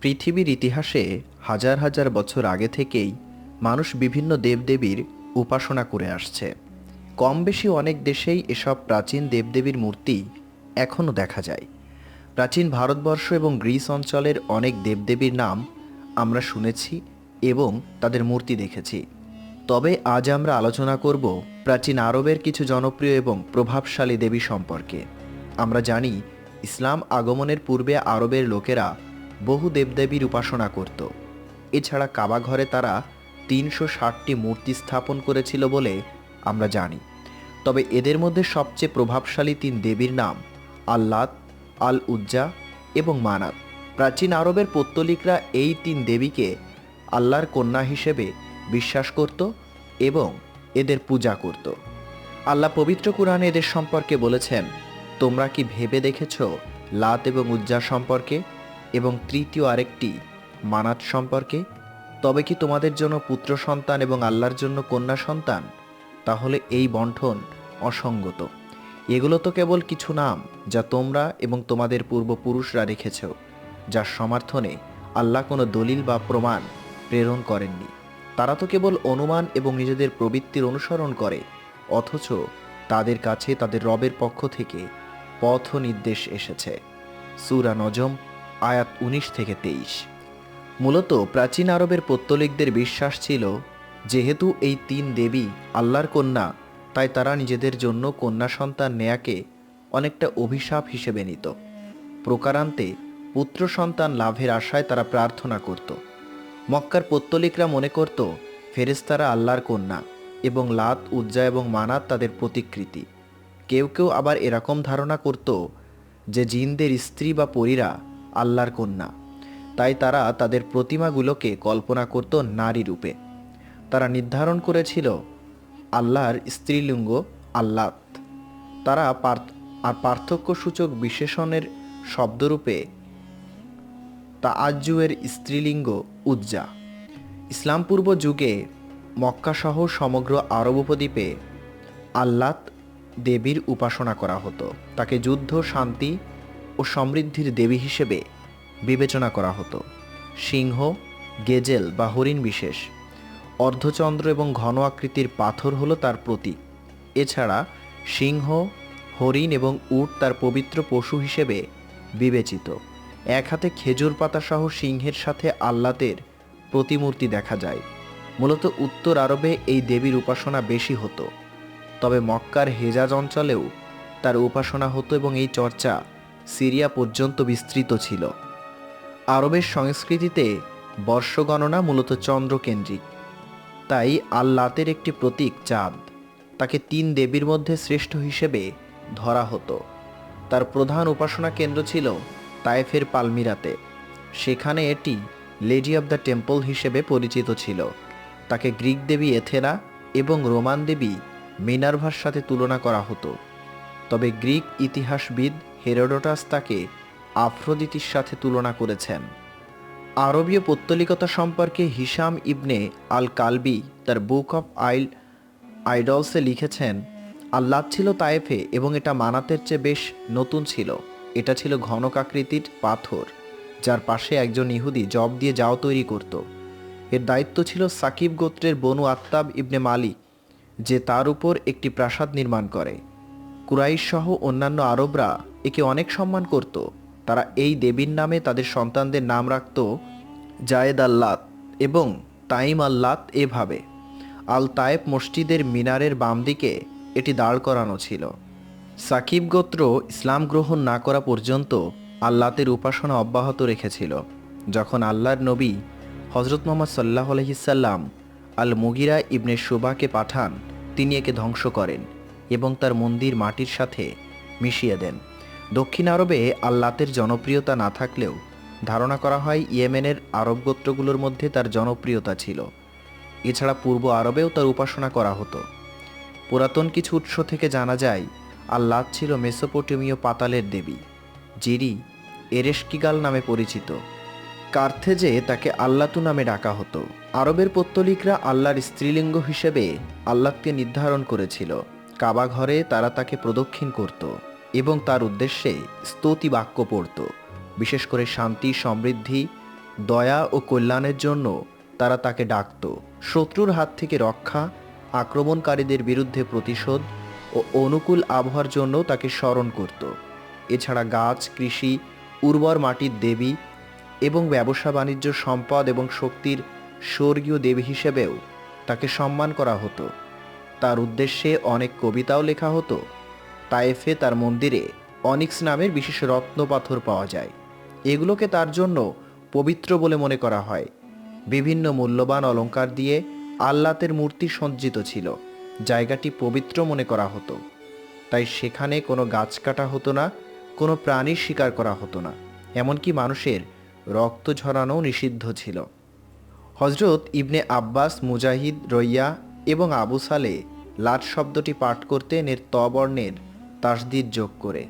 পৃথিবীর ইতিহাসে হাজার হাজার বছর আগে থেকেই মানুষ বিভিন্ন দেবদেবীর উপাসনা করে আসছে। কম বেশি অনেক দেশেই এসব প্রাচীন দেবদেবীর মূর্তি এখনও দেখা যায়। প্রাচীন ভারতবর্ষ এবং গ্রিস অঞ্চলের অনেক দেবদেবীর নাম আমরা শুনেছি এবং তাদের মূর্তি দেখেছি। তবে আজ আমরা আলোচনা করব প্রাচীন আরবের কিছু জনপ্রিয় এবং প্রভাবশালী দেবী সম্পর্কে। আমরা জানি, ইসলাম আগমনের পূর্বে আরবের লোকেরা বহু দেবদেবীর উপাসনা করত। এছাড়া কাবা ঘরে তারা তিনশো ষাটটি মূর্তি স্থাপন করেছিল বলে আমরা জানি। তবে এদের মধ্যে সবচেয়ে প্রভাবশালী তিন দেবীর নাম আল্লাত আল উজ্জা এবং মানাত। প্রাচীন আরবের পৌত্তলিকরা এই তিন দেবীকে আল্লাহর কন্যা হিসেবে বিশ্বাস করত এবং এদের পূজা করত। আল্লাহ পবিত্র কোরআনে এদের সম্পর্কে বলেছেন, তোমরা কি ভেবে দেখেছ লাত এবং উজ্জা সম্পর্কে? এবং তৃতীয় আরেকটি, মানাত সম্পর্কে, তবে কি তোমাদের জন্য পুত্র সন্তান এবং আল্লাহর জন্য কন্যা সন্তান? তাহলে এই বন্ঠন অসঙ্গত। এগুলো তো কেবল কিছু নাম যা তোমরা এবং তোমাদের পূর্বপুরুষরা রেখেছ, যার সমর্থনে আল্লাহ কোনো দলিল বা প্রমাণ প্রেরণ করেননি। তারা তো কেবল অনুমান এবং নিজেদের প্রবৃত্তির অনুসরণ করে, অথচ তাদের কাছে তাদের রবের পক্ষ থেকে পথ নির্দেশ এসেছে। সুরা নজম আয়াত উনিশ থেকে তেইশ। মূলত প্রাচীন আরবের পত্তলিকদের বিশ্বাস ছিল, যেহেতু এই তিন দেবী আল্লাহর কন্যা, তাই তারা নিজেদের জন্য কন্যা সন্তান নেয়াকে অনেকটা অভিশাপ হিসেবে নিত। প্রকারান্তে পুত্র সন্তান লাভের আশায় তারা প্রার্থনা করত। মক্কার পত্তলিকরা মনে করত ফেরেস্তারা আল্লাহর কন্যা এবং লাত, উজ্জা এবং মানাত তাদের প্রতিকৃতি। কেউ কেউ আবার এরকম ধারণা করত যে জিনদের স্ত্রী বা পরীরা আল্লাহর কন্যা। তাই তারা তাদের প্রতিমাগুলোকে কল্পনা করত নারী রূপে। তারা নির্ধারণ করেছিল আল্লাহর স্ত্রীলিঙ্গ আল্লাত তারা আর পার্থক্যসূচক বিশেষণের শব্দরূপে তাআজ্জুয়ের স্ত্রীলিঙ্গ উজ্জা। ইসলামপূর্ব যুগে মক্কাসহ সমগ্র আরব উপদ্বীপে আল্লাত দেবীর উপাসনা করা হতো। তাকে যুদ্ধ, শান্তি ও সমৃদ্ধির দেবী হিসেবে বিবেচনা করা হতো। সিংহ, গেজেল বা হরিণ বিশেষ। অর্ধচন্দ্র এবং ঘন আকৃতির পাথর হলো তার প্রতীক। এছাড়া সিংহ, হরিণ এবং উট তার পবিত্র পশু হিসেবে বিবেচিত। এক হাতে খেজুর পাতা সহ সিংহের সাথে আল্লাতের প্রতিমূর্তি দেখা যায়। মূলত উত্তর আরবে এই দেবীর উপাসনা বেশি হতো। তবে মক্কার হেজাজ অঞ্চলেও তার উপাসনা হতো এবং এই চর্চা সিরিয়া পর্যন্ত বিস্তৃত ছিল। আরবের সংস্কৃতিতে বর্ষগণনা মূলত চন্দ্রকেন্দ্রিক। তাই আল্লাতের একটি প্রতীক চাঁদ, তাকে তিন দেবীর মধ্যে শ্রেষ্ঠ হিসেবে ধরা হতো। তার প্রধান উপাসনা কেন্দ্র ছিল তায়েফের পালমিরাতে। সেখানে এটি লেডি অব দ্য টেম্পল হিসেবে পরিচিত ছিল। তাকে গ্রিক দেবী এথেনা এবং রোমান দেবী মিনার্ভার সাথে তুলনা করা হতো। তবে গ্রিক ইতিহাসবিদ হেরোডোটাস তাকে আফ্রোদিতির সাথে তুলনা করেছেন। আরবীয় পৌত্তলিকতা সম্পর্কে হিসাম ইবনে আল কালবি তার বুক অফ আইল, আইডলসে লিখেছেন আল্লাহ ছিল তায়েফে এবং এটা মানাতের চেয়ে বেশ নতুন ছিল। এটা ছিল ঘনকাকৃতির পাথর, যার পাশে একজন ইহুদি জব দিয়ে যাও তৈরি করত। এর দায়িত্ব ছিল সাকিব গোত্রের বনু আত্তাব ইবনে মালিক যে তার উপর একটি প্রাসাদ নির্মাণ করে। কুরাইশ সহ অন্যান্য আরবরা একে অনেক সম্মান করত। তারা এই দেবীর নামে তাদের সন্তানদের নাম রাখত জায়েদ আল্লাত এবং তাইম আল্লাত এভাবে। আল তায়েব মসজিদের মিনারের বাম দিকে এটি দাঁড় করানো ছিল। সাকিব গোত্র ইসলাম গ্রহণ না করা পর্যন্ত আল্লাতের উপাসনা অব্যাহত রেখেছিল, যখন আল্লাহর নবী হজরত মোহাম্মদ সাল্লাহ আলহিসাল্লাম আল মুগিরা ইবনে সুবাকে পাঠান, তিনি একে ধ্বংস করেন এবং তার মন্দির মাটির সাথে মিশিয়ে দেন। দক্ষিণ আরবে আল্লাতের জনপ্রিয়তা না থাকলেও ধারণা করা হয় ইয়েমেনের আরব গোত্রগুলোর মধ্যে তার জনপ্রিয়তা ছিল। এছাড়া পূর্ব আরবেও তার উপাসনা করা হতো। পুরাতন কিছু উৎস থেকে জানা যায়, আল্লাত ছিল মেসোপটেমীয় পাতালের দেবী, যিনি এরেশকিগাল নামে পরিচিত। কার্থেজে তাকে আল্লাতু নামে ডাকা হতো। আরবের পত্তলিকরা আল্লাহর স্ত্রীলিঙ্গ হিসেবে আল্লাহকে নির্ধারণ করেছিল। কাবা ঘরে তারা তাকে প্রদক্ষিণ করত। এবং তার উদ্দেশ্যে স্তুতি বাক্য পড়ত। বিশেষ করে শান্তি, সমৃদ্ধি, দয়া ও কল্যাণের জন্য তারা তাকে ডাকত। শত্রুর হাত থেকে রক্ষা, আক্রমণকারীদের বিরুদ্ধে প্রতিশোধ ও অনুকূল আবহাওয়ার জন্য তাকে স্মরণ করত। এছাড়া গাছ, কৃষি, উর্বর মাটির দেবী এবং ব্যবসা, বাণিজ্য, সম্পদ এবং শক্তির স্বর্গীয় দেবী হিসেবেও তাকে সম্মান করা হতো। তার উদ্দেশ্যে অনেক কবিতাও লেখা হতো। তায়েফে তার মন্দিরে অনিক্স নামের বিশেষ রত্ন পাথর পাওয়া যায়। এগুলোকে তার জন্য পবিত্র বলে মনে করা হয়। বিভিন্ন মূল্যবান অলঙ্কার দিয়ে আল্লাতের মূর্তি সজ্জিত ছিল। জায়গাটি পবিত্র মনে করা হতো। তাই সেখানে কোনো গাছ কাটা হতো না, কোনো প্রাণীর শিকার করা হতো না। এমনকি মানুষের রক্ত ঝরানো নিষিদ্ধ ছিল। হজরত ইবনে আব্বাস, মুজাহিদ, রইয়া এবং আবু সালে লাট শব্দটি পাঠ করতেন এর ত বর্ণের তাসদিদ যোগ করে।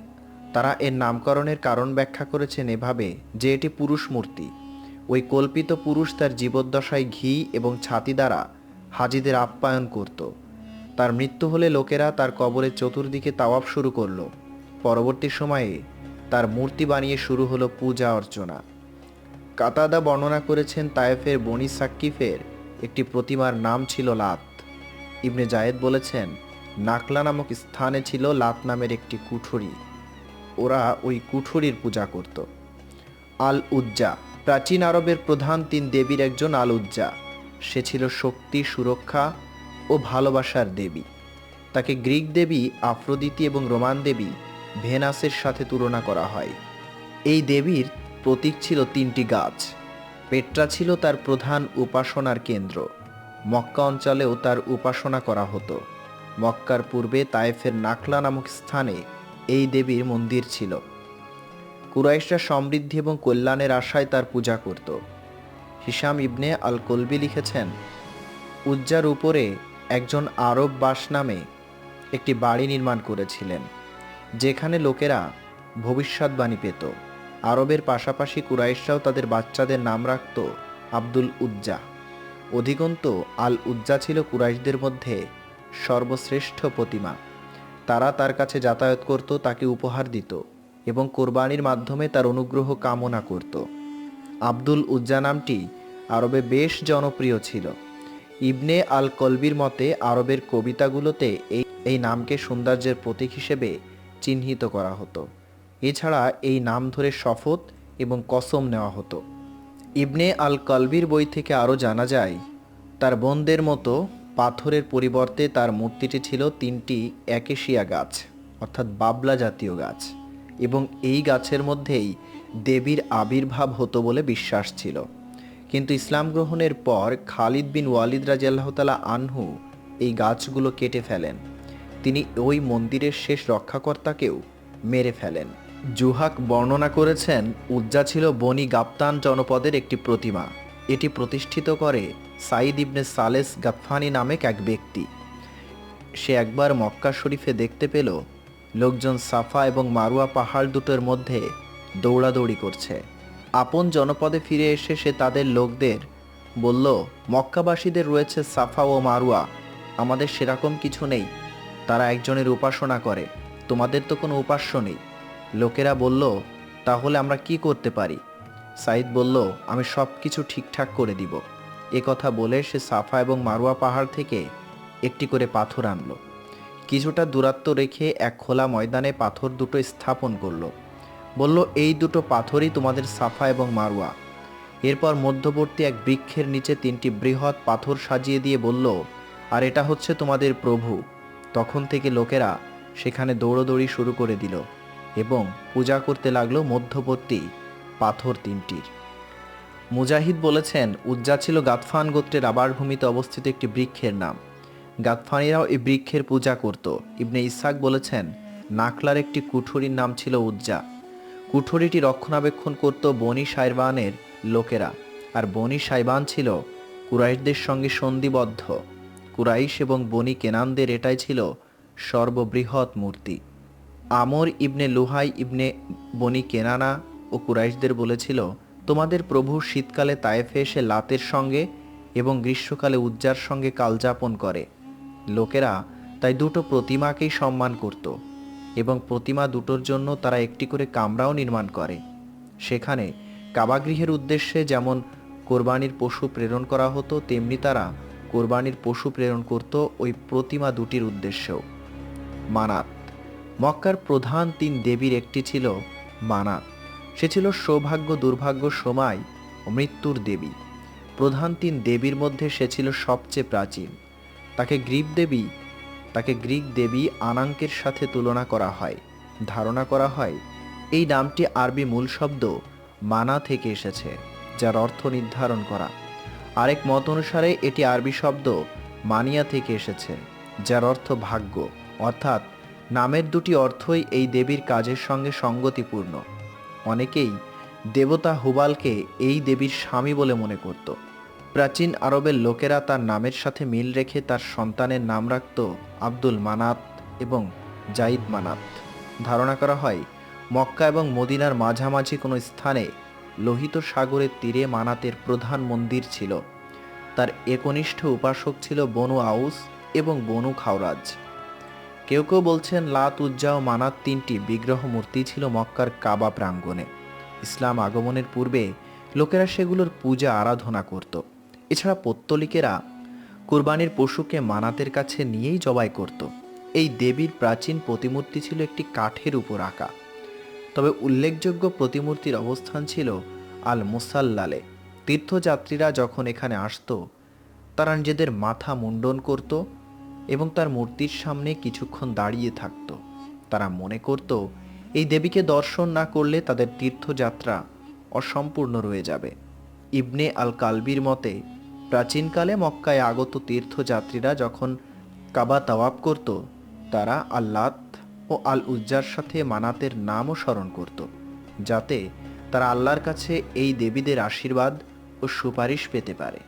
তারা এর নামকরণের কারণ ব্যাখ্যা করেছেন এভাবে যে এটি পুরুষ মূর্তি। ওই কল্পিত পুরুষ তার জীবদ্দশায় ঘি এবং ছাতি দ্বারা হাজিদের আপ্যায়ন করত। তার মৃত্যু হলে লোকেরা তার কবরের চতুর্দিকে তাওয়াব শুরু করল। পরবর্তী সময়ে তার মূর্তি বানিয়ে শুরু হলো পূজা অর্চনা। কাতাদা বর্ণনা করেছেন তায়েফের বনি সাক্কিফের একটি প্রতিমার নাম ছিল লাত। ইবনে জায়েদ বলেছেন নাকলা নামক স্থানে ছিল লাত নামের একটি কুঠুরি। ওরা ওই কুঠুরির পূজা করত। আল উজ্জা প্রাচীন আরবের প্রধান তিন দেবীর একজন আল উজ্জা সে ছিল শক্তি, সুরক্ষা ও ভালোবাসার দেবী। তাকে গ্রিক দেবী, আফ্রোদিতি এবং রোমান দেবী ভেনাসের সাথে তুলনা করা হয়। এই দেবীর প্রতীক ছিল তিনটি গাছ। পেট্রা ছিল তার প্রধান উপাসনার কেন্দ্র। মক্কা অঞ্চলেও তার উপাসনা করা হতো। মক্কার পূর্বে তায়েফের নাকলা নামক স্থানে এই দেবীর মন্দির ছিল। কুরাইশরা সমৃদ্ধি এবং কল্যাণের আশায় তার পূজা করত। হিসাম ইবনে আল কলবি লিখেছেন, উজ্জার উপরে একজন আরব বাস নামে একটি বাড়ি নির্মাণ করেছিলেন, যেখানে লোকেরা ভবিষ্যৎবাণী পেত। আরবের পাশাপাশি কুরাইশরাও তাদের বাচ্চাদের নাম রাখত আব্দুল উজ্জা। অধিকন্ত আল উজ্জা ছিল কুরাইশদের মধ্যে সর্বশ্রেষ্ঠ প্রতিমা। তারা তার কাছে যাতায়াত করত, তাকে উপহার দিত এবং কোরবানির মাধ্যমে তার অনুগ্রহ কামনা করত। আব্দুল উজ্জা নামটি আরবে বেশ জনপ্রিয় ছিল। ইবনে আল কলবির মতে, আরবের কবিতাগুলোতে এই এই নামকে সৌন্দর্যের প্রতীক হিসেবে চিহ্নিত করা হতো। এছাড়া এই নাম ধরে শপথ এবং কসম নেওয়া হতো। ইবনে আল কলবির বই থেকে আরও জানা যায়, তার বোনদের মতো পাথরের পরিবর্তে তার মূর্তিটি ছিল তিনটি একেশিয়া গাছ, অর্থাৎ বাবলা জাতীয় গাছ, এবং এই গাছের মধ্যেই দেবীর আবির্ভাব হতো বলে বিশ্বাস ছিল। কিন্তু ইসলাম গ্রহণের পর খালিদ বিন ওয়ালিদ রাজিয়াল্লাহ তালা আনহু এই গাছগুলো কেটে ফেলেন। তিনি ওই মন্দিরের শেষ রক্ষাকর্তাকেও মেরে ফেলেন। জুহাক বর্ণনা করেছেন, উজ্জা ছিল বনি গাপ্তান জনপদের একটি প্রতিমা। এটি প্রতিষ্ঠিত করে সাইদ ইবনে সালেস গাফফানি নামেক এক ব্যক্তি। সে একবার মক্কা শরীফে দেখতে পেল লোকজন সাফা এবং মারুয়া পাহাড় দুটোর মধ্যে দৌড়াদৌড়ি করছে। আপন জনপদে ফিরে এসে সে তাদের লোকদের বলল, মক্কাবাসীদের রয়েছে সাফা ও মারুয়া। আমাদের সেরকম কিছু নেই। তারা একজনের উপাসনা করে। তোমাদের তো কোনো উপাস্য নেই। লোকেরা বলল, তাহলে আমরা কি করতে পারি? সাইদ বলল, আমি সব কিছু ঠিকঠাক করে দিব। এ কথা বলে সে সাফা এবং মারুয়া পাহাড় থেকে একটি করে পাথর আনলো। কিছুটা দূরত্ব রেখে এক খোলা ময়দানে পাথর দুটো স্থাপন করল। বলল, এই দুটো পাথরই তোমাদের সাফা এবং মারুয়া। এরপর মধ্যবর্তী এক বৃক্ষের নিচে তিনটি বৃহৎ পাথর সাজিয়ে দিয়ে বলল, আর এটা হচ্ছে তোমাদের প্রভু। তখন থেকে লোকেরা সেখানে দৌড়োদৌড়ি শুরু করে দিল এবং পূজা করতে লাগল মধ্যবর্তী পাথর তিনটির। মুজাহিদ বলেছেন, উজ্জা ছিল গাতফান গোত্রের আবার ভূমিতে অবস্থিত একটি বৃক্ষের নাম। গাতফানিরাও এই বৃক্ষের পূজা করত। ইবনে ইসাক বলেছেন, নাকলার একটি কুঠুরির নাম ছিল উজ্জা। কুঠুরিটি রক্ষণাবেক্ষণ করত বনি সাইবানের লোকেরা। আর বনি সাইবান ছিল কুরাইশদের সঙ্গে সন্ধিবদ্ধ। কুরাইশ এবং বনি কেনানদের এটাই ছিল সর্ববৃহৎ মূর্তি। আমর ইবনে লুহাই ইবনে বনি কেনানা ও কুরাইশদের বলেছিল, তোমাদের প্রভু শীতকালে তায়েফে এসে লাতের সঙ্গে এবং গ্রীষ্মকালে উজ্জার সঙ্গে কালযাপন করে। লোকেরা তাই দুটো প্রতিমাকেই সম্মান করত এবং প্রতিমা দুটোর জন্য তারা একটি করে কামরাও নির্মাণ করে। সেখানে কাবাগৃহের উদ্দেশ্যে যেমন কোরবানির পশু প্রেরণ করা হতো, তেমনি তারা কোরবানির পশু প্রেরণ করত ওই প্রতিমা দুটির উদ্দেশ্যেও। মানাত। মক্কার প্রধান তিন দেবীর একটি ছিল মানাত। সে ছিল সৌভাগ্য, দুর্ভাগ্য, সময় ও মৃত্যুর দেবী। প্রধান তিন দেবীর মধ্যে সে ছিল সবচেয়ে প্রাচীন। তাকে গ্রীক দেবী, তাকে গ্রিক দেবী আনাঙ্কের সাথে তুলনা করা হয়, ধারণা করা হয়। এই নামটি আরবি মূল শব্দ মানা থেকে এসেছে, যার অর্থ নির্ধারণ করা। আরেক মত অনুসারে এটি আরবি শব্দ মানিয়া থেকে এসেছে, যার অর্থ ভাগ্য। অর্থাৎ, নামের দুটি অর্থই এই দেবীর কাজের সঙ্গে সঙ্গতিপূর্ণ। অনেকেই দেবতা হুবালকে এই দেবীর স্বামী বলে মনে করত। প্রাচীন আরবের লোকেরা তার নামের সাথে মিল রেখে তার সন্তানের নাম রাখত আব্দুল মানাত এবং জাইদ মানাত। ধারণা করা হয়, মক্কা এবং মদিনার মাঝামাঝি কোনো স্থানে লোহিত সাগরের তীরে মানাতের প্রধান মন্দির ছিল। তার একনিষ্ঠ উপাসক ছিল বনু আউস এবং বনু খাওরাজ। কেউ কেউ বলছেন লাত, উজ্জা ও মানাত তিনটি বিগ্রহ মূর্তি ছিল মক্কার কাবা প্রাঙ্গণে। ইসলাম আগমনের পূর্বে লোকেরা সেগুলোর পূজা, আরাধনা করত। এছাড়া পত্তলিকেরা কুরবানির পশুকে মানাতের কাছে নিয়েই জবাই করত। এই দেবীর প্রাচীন প্রতিমূর্তি ছিল একটি কাঠের উপর আঁকা। তবে উল্লেখযোগ্য প্রতিমূর্তির অবস্থান ছিল আল মুসাল্লালে তীর্থযাত্রীরা যখন এখানে আসত, তারা নিজেদের মাথা মুন্ডন করত এবং তার মূর্তির সামনে কিছুক্ষণ দাঁড়িয়ে থাকত। তারা মনে করত, এই দেবীকে দর্শন না করলে তাদের তীর্থযাত্রা অসম্পূর্ণ রয়ে যাবে। ইবনে আল কালবির মতে, প্রাচীনকালে মক্কায় আগত তীর্থযাত্রীরা যখন কাবা তাওয়াব করত, তারা আল্লাত ও আল উজ্জার সাথে মানাতের নামও স্মরণ করত, যাতে তারা আল্লাহর কাছে এই দেবীদের আশীর্বাদ ও সুপারিশ পেতে পারে।